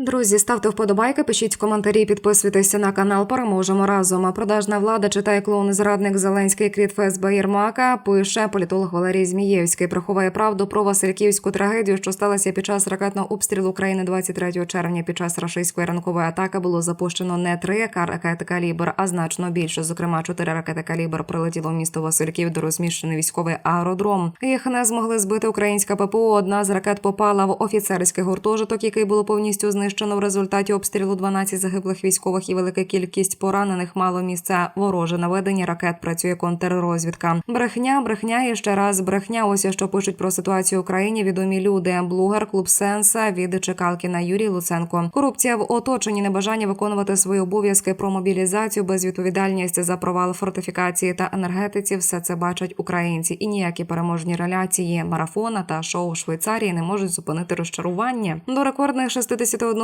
Друзі, ставте вподобайки, пишіть коментарі, підписуйтеся на канал. Переможемо разом. Продажна влада читає клоун зрадник Зеленський кріт ФСБ Єрмака. Пише політолог Валерій Змієвський. Приховує правду про Васильківську трагедію, що сталася під час ракетного обстрілу України 23 червня. Під час рашистської ранкової атаки було запущено не три ракети калібр, а значно більше. Зокрема, чотири ракети калібр прилетіло в місто Васильків, де розміщений військовий аеродром. Їх не змогли збити українська ППО. Одна з ракет попала в офіцерський гуртожиток, який було повністю знищено в результаті обстрілу 12 загиблих військових і велика кількість поранених. Мало місця вороже наведення ракет. Працює контррозвідка. Брехня, брехня і ще раз брехня. Ось що пишуть про ситуацію в Україні. Відомі люди. Блогер клуб Сенса від Чекалкіна Юрій Луценко. Корупція в оточенні, небажання виконувати свої обов'язки про мобілізацію, безвідповідальність за провал фортифікації та енергетиці. Все це бачать українці, і ніякі переможні реляції марафона та шоу Швейцарії не можуть зупинити розчарування. До рекордних 61%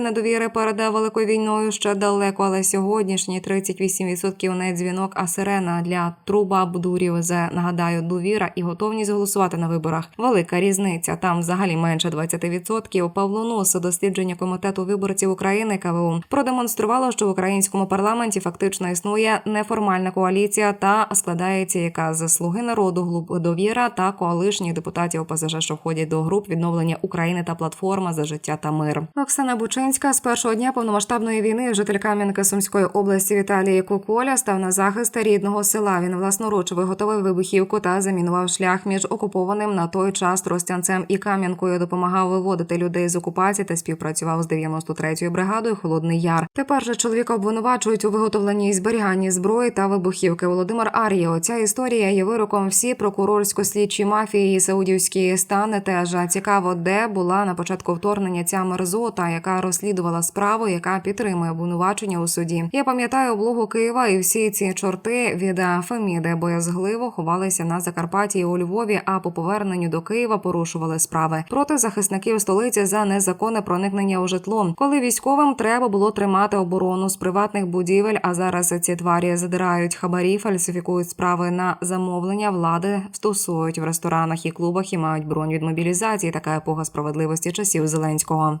недовіри перед великою війною ще далеко, але сьогоднішні 38% не дзвінок, а сирена для труба бдурів. З нагадаю, довіра і готовність голосувати на виборах. Велика різниця. Там взагалі менше 20%. Павло Нос, дослідження комітету виборців України КВУ продемонструвало, що в українському парламенті фактично існує неформальна коаліція та складається яка з слуги народу, глуб довіра та коалишніх депутатів ОПЗЖ, що входять до груп відновлення України та платформа за життя та мир. Оксана Бучинська з першого дня повномасштабної війни житель Кам'янки Сумської області Віталій Куколя став на захист рідного села. Він власноруч виготовив вибухівку та замінував шлях між окупованим на той час Тростянцем і Кам'янкою. Допомагав виводити людей з окупації та співпрацював з 93-ю бригадою Холодний Яр. Тепер же чоловіка обвинувачують у виготовленні і зберіганні зброї та вибухівки. Володимир Ар'єо. Ця історія є вироком всі прокурорсько-слідчі мафії і саудівські стани. Теж цікаво, де була на початку вторгнення ця мерзота, яка розслідувала справу, яка підтримує обвинувачення у суді. Я пам'ятаю облогу Києва і всі ці чорти від Феміди боязгливо ховалися на Закарпатті у Львові. А по поверненню до Києва порушували справи проти захисників столиці за незаконне проникнення у житло. Коли військовим треба було тримати оборону з приватних будівель. А зараз ці тварі задирають хабарі, фальсифікують справи на замовлення влади, стосують в ресторанах і клубах і мають бронь від мобілізації. Така епоха справедливості часів Зеленського.